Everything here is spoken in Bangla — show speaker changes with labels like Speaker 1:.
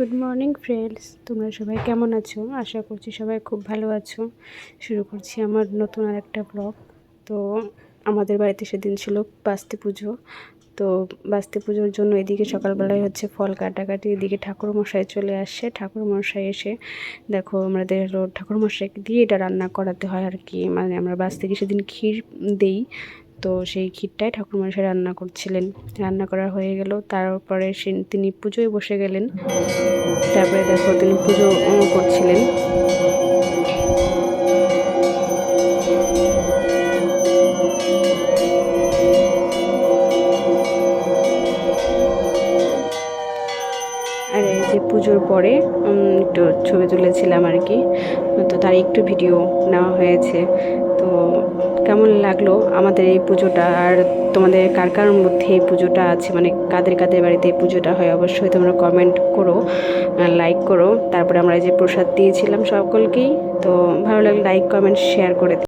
Speaker 1: গুড মর্নিং ফ্রেন্ডস তোমরা সবাই কেমন আছো? আশা করছি সবাই খুব ভালো আছো। শুরু করছি আমার নতুন আর একটা ব্লগ তো আমাদের বাড়িতে সেদিন ছিল বাস্তি পুজো। তো বাস্তি পুজোর জন্য এদিকে সকালবেলায় হচ্ছে ফল কাটাকাটি। এদিকে ঠাকুরমশাই চলে আসছে। ঠাকুরমশাই এসে, দেখো আমাদের ঠাকুরমশাইকে দিয়ে এটা রান্না করাতে হয় আর কি। মানে আমরা বাস্তিকে সেদিন ক্ষীর দেই। তো সেই ক্ষীরটাই ঠাকুরমশাই রান্না করছিলেন। রান্না করা হয়ে গেল, তারপরে সে তিনি পুজোয় বসে গেলেন। তারপরে দেখো তিনি পুজো করছিলেন। আর এই যে পুজোর পরে একটু ছবি তুলেছিলাম আর কি। তো তার একটু ভিডিও নেওয়া হয়েছে। তো কেমন লাগল আমাদের এই পুজোটা? আর তোমাদের কার কার মধ্যে এই পুজোটা আছে? মানে কাদের কাদের বাড়িতে এই পুজোটা হয়? অবশ্যই তোমরা কমেন্ট করো লাইক করো। তারপরে আমরা যে প্রসাদ দিয়েছিলাম সকলকেই, তো ভালো লাগলে লাইক কমেন্ট শেয়ার করে